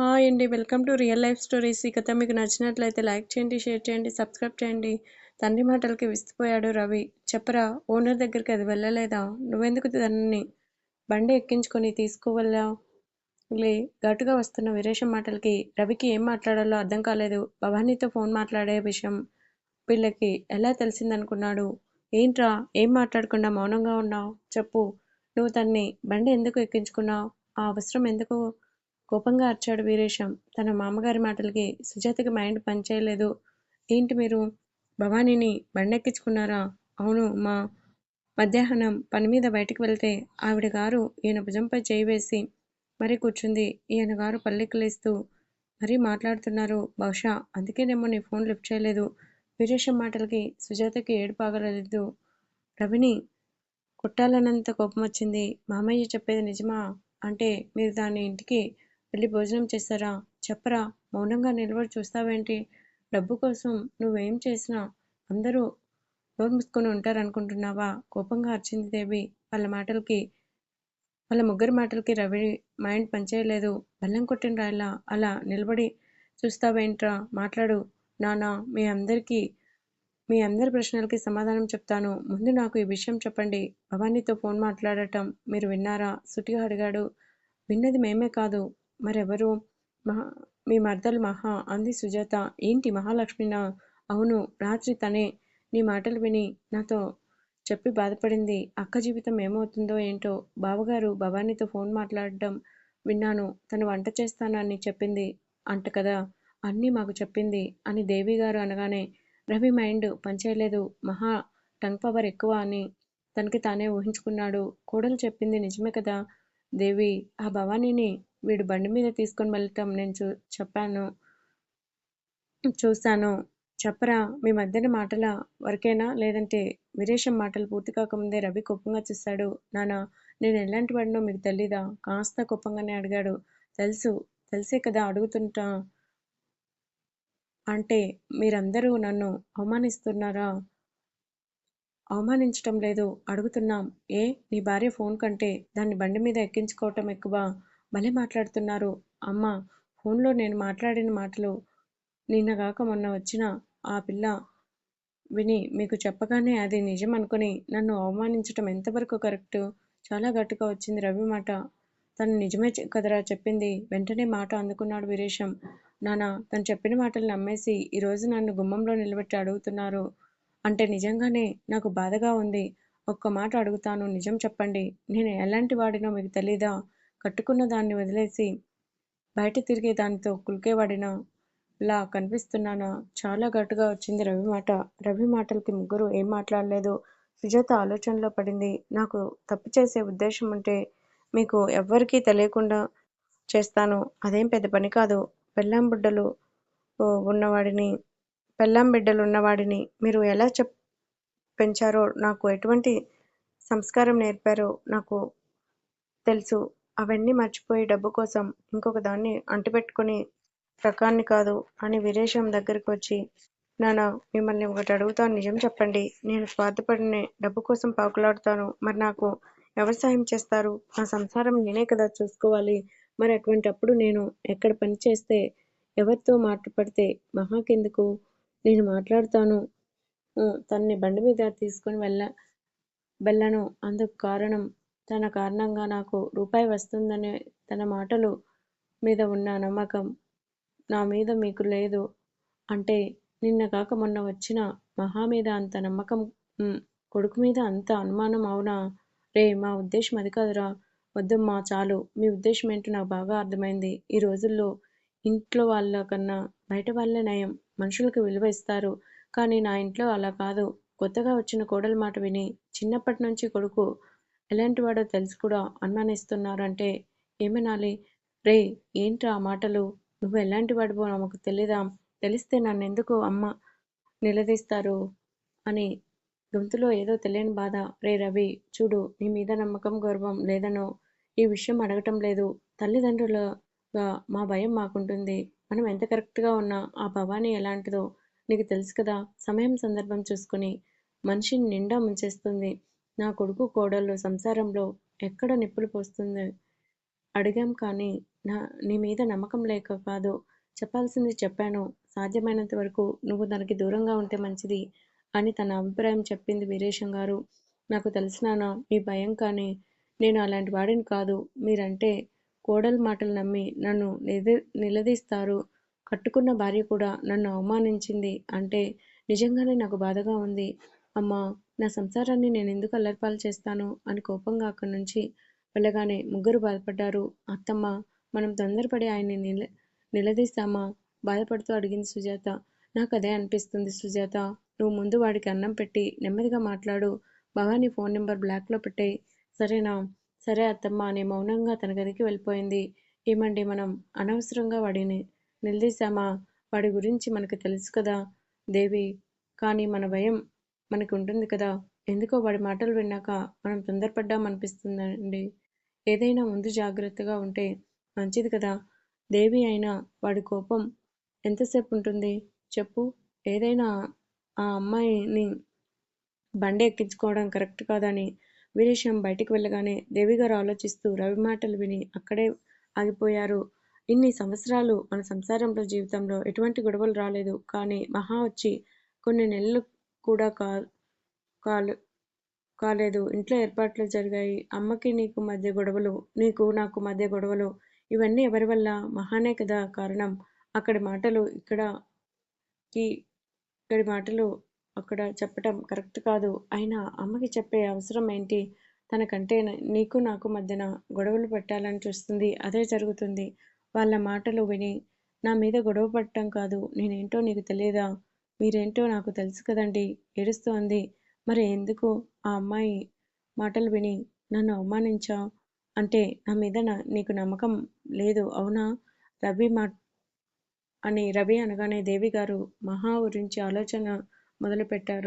Hi అండి. Welcome to real life stories. ఈ కథ మీకు నచ్చినట్లయితే లైక్ చేయండి, షేర్ చేయండి, సబ్స్క్రైబ్ చేయండి. తండ్రి మాటలకి విసిపోయాడు రవి. చెప్పరా ఓనర్ దగ్గరికి అది వెళ్ళలేదా? నువ్వెందుకు తనని బండి ఎక్కించుకొని తీసుకువెళ్ళావు? లే ఘాటుగా వస్తున్న వీరేశం మాటలకి రవికి ఏం మాట్లాడాలో అర్థం కాలేదు. భవానీతో ఫోన్ మాట్లాడే విషయం వీళ్ళకి ఎలా తెలిసిందనుకున్నాడు? ఏంట్రా ఏం మాట్లాడకుండా మౌనంగా ఉన్నావు? చెప్పు. నువ్వు తన్ని బండి ఎందుకు ఎక్కించుకున్నావు? ఆ అవసరం ఎందుకు? కోపంగా అరిచాడు వీరేశం. తన మామగారి మాటలకి సుజాతకి మైండ్ పనిచేయలేదు. ఏంటి మీరు భవానీని బండెక్కించుకున్నారా? అవును మా మధ్యాహ్నం పని మీద బయటికి వెళ్తే ఆవిడ గారు ఈయన భుజంపై చేయి వేసి మరీ కూర్చుంది. ఈయన గారు పల్లెక్కలేస్తూ మరీ మాట్లాడుతున్నారు. బహుశా అందుకేనేమో నీ ఫోన్ లిఫ్ట్ చేయలేదు. వీరేశం మాటలకి సుజాతకి ఏడుపాగలేదు రవిని కొట్టాలన్నంత కోపం వచ్చింది. మామయ్య చెప్పేది నిజమా? అంటే మీరు దాని ఇంటికి వెళ్ళి భోజనం చేశారా? చెప్పరా? మౌనంగా నిలబడి చూస్తావేంటి? డబ్బు కోసం నువ్వేం చేసినా అందరూ నోరు మూసుకొని ఉంటారనుకుంటున్నావా? కోపంగా అర్చింది దేవి. వాళ్ళ మాటలకి వాళ్ళ ముగ్గురి మాటలకి రవి మైండ్ పనిచేయలేదు. బెల్లం కొట్టిన రాయిలా అలా నిలబడి చూస్తావేంట్రా? మాట్లాడు. నానా మీ అందరికీ మీ అందరి ప్రశ్నలకి సమాధానం చెప్తాను. ముందు నాకు ఈ విషయం చెప్పండి. భవానీతో ఫోన్ మాట్లాడటం మీరు విన్నారా? సుటిగా అడిగాడు. విన్నది మేమే కాదు. మరెవరు? మహా మీ మర్దలు మహా అంది సుజాత. ఏంటి మహాలక్ష్మినా? అవును. రాత్రి తనే నీ మాటలు విని నాతో చెప్పి బాధపడింది. అక్క జీవితం ఏమవుతుందో ఏంటో. బావగారు భవానీతో ఫోన్ మాట్లాడటం విన్నాను. తను వంట చేస్తానని చెప్పింది అంట కదా. అన్నీ మాకు చెప్పింది అని దేవి గారు అనగానే రవి మైండ్ పనిచేయలేదు. మహా టంగ్ పవర్ ఎక్కువ అని తనకి తానే ఊహించుకున్నాడు. కోడలు చెప్పింది నిజమే కదా దేవి. ఆ భవానీని వీడు బండి మీద తీసుకొని వెళ్ళటం నేను చూ చెప్పాను చూశాను. చెప్పరా మీ మధ్యన మాటల వరకేనా లేదంటే వీరేశం మాటలు పూర్తి కాకముందే రవి కోపంగా చూశాడు. నానా నేను ఎలాంటి వాడినో మీకు తెలీదా? కాస్త కోపంగానే అడిగాడు. తెలుసు. తెలిసే కదా అడుగుతుంటా. అంటే మీరందరూ నన్ను అవమానిస్తున్నారా? అవమానించటం లేదు. అడుగుతున్నాం. ఏ నీ భార్య ఫోన్ కంటే దాన్ని బండి మీద ఎక్కించుకోవటం ఎక్కువ. భలే మాట్లాడుతున్నారు. అమ్మా ఫోన్లో నేను మాట్లాడిన మాటలు నిన్నగాక మొన్న వచ్చిన ఆ పిల్ల విని మీకు చెప్పగానే అది నిజం అనుకుని నన్ను అవమానించటం ఎంతవరకు కరెక్టు? చాలా గట్టిగా వచ్చింది రవి మాట. తను నిజమే కదరా చెప్పింది. వెంటనే మాట అందుకున్నాడు వీరేశం. నానా తను చెప్పిన మాటలు నమ్మేసి ఈరోజు నన్ను గుమ్మంలో నిలబెట్టి అడుగుతున్నారు అంటే నిజంగానే నాకు బాధగా ఉంది. ఒక్క మాట అడుగుతాను నిజం చెప్పండి. నేను ఎలాంటి వాడినో మీకు తెలీదా? కట్టుకున్న దాన్ని వదిలేసి బయట తిరిగే దానితో కులికేవాడినా లా కనిపిస్తున్నానా? చాలా గట్టుగా వచ్చింది రవి మాట. రవి మాటలకి ముగ్గురు ఏం మాట్లాడలేదు. సుజాత ఆలోచనలో పడింది. నాకు తప్పు చేసే ఉద్దేశం ఉంటే మీకు ఎవ్వరికీ తెలియకుండా చేస్తాను. అదేం పెద్ద పని కాదు. పెళ్ళాం బిడ్డలు ఉన్నవాడిని పెళ్ళాం బిడ్డలు ఉన్నవాడిని మీరు ఎలా చెప్ పెంచారో నాకు ఎటువంటి సంస్కారం నేర్పారో నాకు తెలుసు. అవన్నీ మర్చిపోయి డబ్బు కోసం ఇంకొక దాన్ని అంటిపెట్టుకుని రకాన్ని కాదు అని వీరేశం దగ్గరికి వచ్చి నానా మిమ్మల్ని ఒకటి అడుగుతాను నిజం చెప్పండి. నేను స్వార్థపడినే డబ్బు కోసం పాకులాడుతాను మరి నాకు ఎవరు సాయం చేస్తారు? నా సంసారం నేనే కదా చూసుకోవాలి. మరి అటువంటప్పుడు నేను ఎక్కడ పని చేస్తే ఎవరితో మాట్లాడితే మహాకెందుకు? నేను మాట్లాడుతాను తన్ని బండి మీద తీసుకొని వెళ్ళ వెళ్ళను అందుకు కారణం తన కారణంగా నాకు రూపాయి వస్తుందనే తన మాటలు మీద ఉన్న నమ్మకం నా మీద మీకు లేదు. అంటే నిన్న కాక మొన్న వచ్చిన మహా మీద అంత నమ్మకం కొడుకు మీద అంత అనుమానం అవునా? రే మా ఉద్దేశం అది కాదురా. వద్దమ్మా చాలు. మీ ఉద్దేశం ఏంటో నాకు బాగా అర్థమైంది. ఈ రోజుల్లో ఇంట్లో వాళ్ళ కన్నా బయట వాళ్ళే నయం. మనుషులకు విలువ ఇస్తారు. కానీ నా ఇంట్లో అలా కాదు. కొత్తగా వచ్చిన కోడల మాట విని చిన్నప్పటి నుంచి కొడుకు ఎలాంటివాడో తెలిసి కూడా అనుమానిస్తున్నారు అంటే ఏమనాలి? రే ఏంట్రా ఆ మాటలు? నువ్వు ఎలాంటి వాడివో నాకు తెలీదా? తెలిస్తే నన్నెందుకు అమ్మ నిలదీస్తారు అని గొంతులో ఏదో తెలియని బాధ. రే రవి చూడు నీ మీద నమ్మకం గౌరవం లేదనో ఈ విషయం అడగటం లేదు. తల్లిదండ్రులుగా మా భయం మాకుంటుంది. మనం ఎంత కరెక్ట్గా ఉన్నా ఆ భవానీ ఎలాంటిదో నీకు తెలుసు కదా. సమయం సందర్భం చూసుకుని మనిషిని నిండా ముంచేస్తుంది. నా కొడుకు కోడళ్ళు సంసారంలో ఎక్కడ నిప్పులు పోస్తుంది? అడిగాం కానీ నా నీ మీద నమ్మకం లేక కాదు. చెప్పాల్సింది చెప్పాను. సాధ్యమైనంత వరకు నువ్వు తనకి దూరంగా ఉంటే మంచిది అని తన అభిప్రాయం చెప్పింది వీరేశం గారు. నాకు తెలిసినానా మీ భయం కానీ నేను అలాంటి వాడిని కాదు. మీరంటే కోడలు మాటలు నమ్మి నన్ను నిలదీస్తారు. కట్టుకున్న భార్య కూడా నన్ను అవమానించింది అంటే నిజంగానే నాకు బాధగా ఉంది. అమ్మా నా సంసారాన్ని నేను ఎందుకు అల్లరిపాలు చేస్తాను? అని కోపంగా అక్కడి నుంచి వెళ్ళగానే ముగ్గురు బాధపడ్డారు. అత్తమ్మ మనం తొందరపడి ఆయన్ని నిల నిలదీస్తామా? బాధపడుతూ అడిగింది సుజాత. నాకు అదే అనిపిస్తుంది సుజాత. నువ్వు ముందు వాడికి అన్నం పెట్టి నెమ్మదిగా మాట్లాడు. భవానీ ఫోన్ నెంబర్ బ్లాక్లో పెట్టాయి. సరేనా? సరే అత్తమ్మ అని మౌనంగా తన గదికి వెళ్ళిపోయింది. ఏమండి మనం అనవసరంగా వాడిని నిలదీశామా? వాడి గురించి మనకు తెలుసు కదా దేవి. కానీ మన భయం మనకు ఉంటుంది కదా. ఎందుకో వాడి మాటలు విన్నాక మనం తొందరపడ్డామనిపిస్తుందండి ఏదైనా ముందు జాగ్రత్తగా ఉంటే మంచిది కదా. దేవి అయినా వాడి కోపం ఎంతసేపు ఉంటుంది చెప్పు. ఏదైనా ఆ అమ్మాయిని బండి ఎక్కించుకోవడం కరెక్ట్ కాదని వీరేశం బయటికి వెళ్ళగానే దేవిగారు ఆలోచిస్తూ రవి మాటలు విని అక్కడే ఆగిపోయారు. ఇన్ని సంవత్సరాలు మన సంసారంలో జీవితంలో ఎటువంటి గొడవలు రాలేదు. కానీ మహా వచ్చి కొన్ని నెలలు కూడా కా కాలే కాలేదు. ఇంట్లో ఏర్పాట్లు జరిగాయి. అమ్మకి నీకు మధ్య గొడవలు నీకు నాకు మధ్య గొడవలు ఇవన్నీ ఎవరి వల్ల? మహానే కదా కారణం. అక్కడి మాటలు ఇక్కడకి ఇక్కడి మాటలు అక్కడ చెప్పటం కరెక్ట్ కాదు. అయినా అమ్మకి చెప్పే అవసరం ఏంటి? తనకంటే నీకు నాకు మధ్యన గొడవలు పెట్టాలని చూస్తుంది. అదే జరుగుతుంది. వాళ్ళ మాటలు విని నా మీద గొడవ పడటం కాదు. నేనేంటో నీకు తెలియదా? మీరేంటో నాకు తెలుసు కదండి ఏడుస్తూ అంది మరి ఎందుకు ఆ అమ్మాయి మాటలు విని నన్ను అవమానించా అంటే నా మీద నీకు నమ్మకం లేదు అవునా? రవి మా అని రవి అనగానే దేవి గారు మహా గురించి ఆలోచన మొదలుపెట్టారు.